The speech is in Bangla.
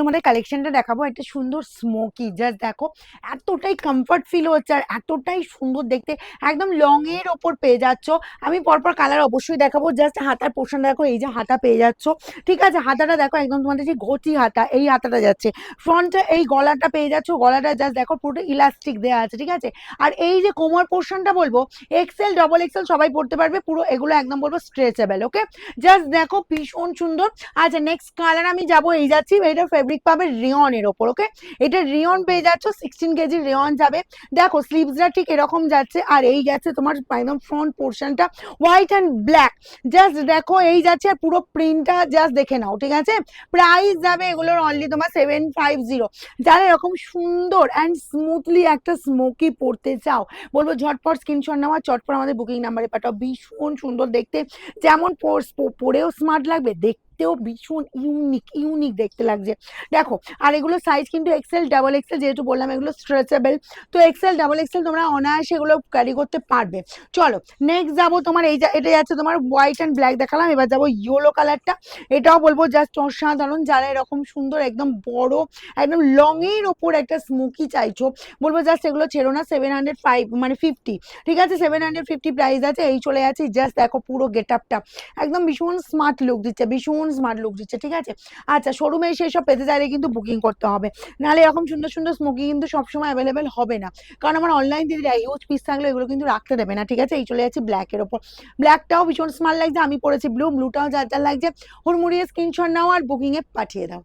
তোমাদের কালেকশনটা দেখাবো, একটা সুন্দর স্মোকি জাস্ট দেখো, এতটাই কমফর্ট ফিল হচ্ছে আর এতটাই সুন্দর দেখতে, একদম লং এর ওপর পেয়ে যাচ্ছ। আমি পরপর কালার অবশ্যই দেখাবো জাস্ট হাতার পোর্শন দেখো, এই যে হাতা পেয়ে যাচ্ছ। ঠিক আছে, হাতাটা দেখো, একদম তোমাদের যে ঘটি হাতা, এই হাতাটা যাচ্ছে। ফ্রন্টে এই গলাটা পেয়ে যাচ্ছ, গলাটা জাস্ট দেখো, পুরো ইলাস্টিক দেওয়া আছে, ঠিক আছে? আর এই যে কোমর পোর্শনটা বলব এক্সেল ডবল এক্সেল সবাই পড়তে পারবে, পুরো এগুলো একদম বলব স্ট্রেচেবল ওকে জাস্ট দেখো ভীষণ সুন্দর। আচ্ছা নেক্সট কালার আমি যাব, এই যাচ্ছি, এটা ফেব্রিক পাবে রিয়নের ওপর ওকে এটা রিয়ন পেয়ে যাচ্ছ সিক্সটিন কেজি রিয়ন যাবে। দেখো স্লিভসটা ঠিক এরকম যাচ্ছে আর এই যাচ্ছে তোমার একদম ফ্রন্ট পোর্শনটা হোয়াইট অ্যান্ড ব্ল্যাক জাস্ট দেখো এই যাচ্ছে আর পুরো প্রিন্টটা জাস্ট দেখে নাও ঠিক আছে? প্রাইস যাবে এগুলোর অনলি তোমার সেভেন ফাইভ জিরো যারা এরকম সুন্দর অ্যান্ড স্মুথলি একটা স্মোকি পড়তে চাও বলব ঝটপট স্ক্রিনশট নেওয়া চটপট আমাদের বুকিং নাম্বারে পাঠাও। ভীষণ সুন্দর দেখতে। যেমন পর- পরেও স্মার্ট লাগবে দেখতেও ভীষণ ইউনিক ইউনিক দেখতে লাগছে। দেখো, আর এগুলো সাইজ কিন্তু এক্সেল ডাবল এক্সেল যেহেতু বললাম, এগুলো স্ট্রেচেবল তো এক্সেল ডাবল এক্সেল তোমরা অনায়াসে এগুলো ক্যারি করতে পারবে। চলো নেক্সট যাব তোমার, এই এটা যাচ্ছে তোমার হোয়াইট অ্যান্ড ব্ল্যাক দেখালাম। এবার যাব ইয়েলো কালারটা এটাও বলব জাস্ট অসাধারণ। যারা এরকম সুন্দর, একদম বড়, একদম লং এর ওপর একটা স্মোকি চাইছো, বলব জাস্ট এগুলো ছেড়ো না। সেভেন হান্ড্রেড ফাইভ মানে ফিফটি ঠিক আছে? সেভেন হান্ড্রেড ফিফটি প্রাইস আছে। এই চলে যাচ্ছে। জাস্ট দেখো পুরো গেট আপটা একদম ভীষণ স্মার্ট লুক দিচ্ছে। ভীষণ স্মার্ট লুক দিচ্ছে, ঠিক আছে? আচ্ছা শোরুমে এসে সব পেতে চাইলে কিন্তু বুকিং করতে হবে। নাহলে এরকম সুন্দর সুন্দর স্মোকি কিন্তু সবসময় অ্যাভেলেবেল হবে না। কারণ আমার অনলাইন দিদি হিউজ পিস থাকলে এগুলো কিন্তু রাখতে দেবে না, ঠিক আছে? এই চলে যাচ্ছে ব্ল্যাকের ওপর। ব্ল্যাকটাও ভীষণ স্মার্ট লাগছে, আমি পরেছি ব্লু ব্লুটাও যার যার লাগছে। হুড়মুড়িয়ে স্ক্রিনশট নাও আর বুকিংয়ে পাঠিয়ে দাও।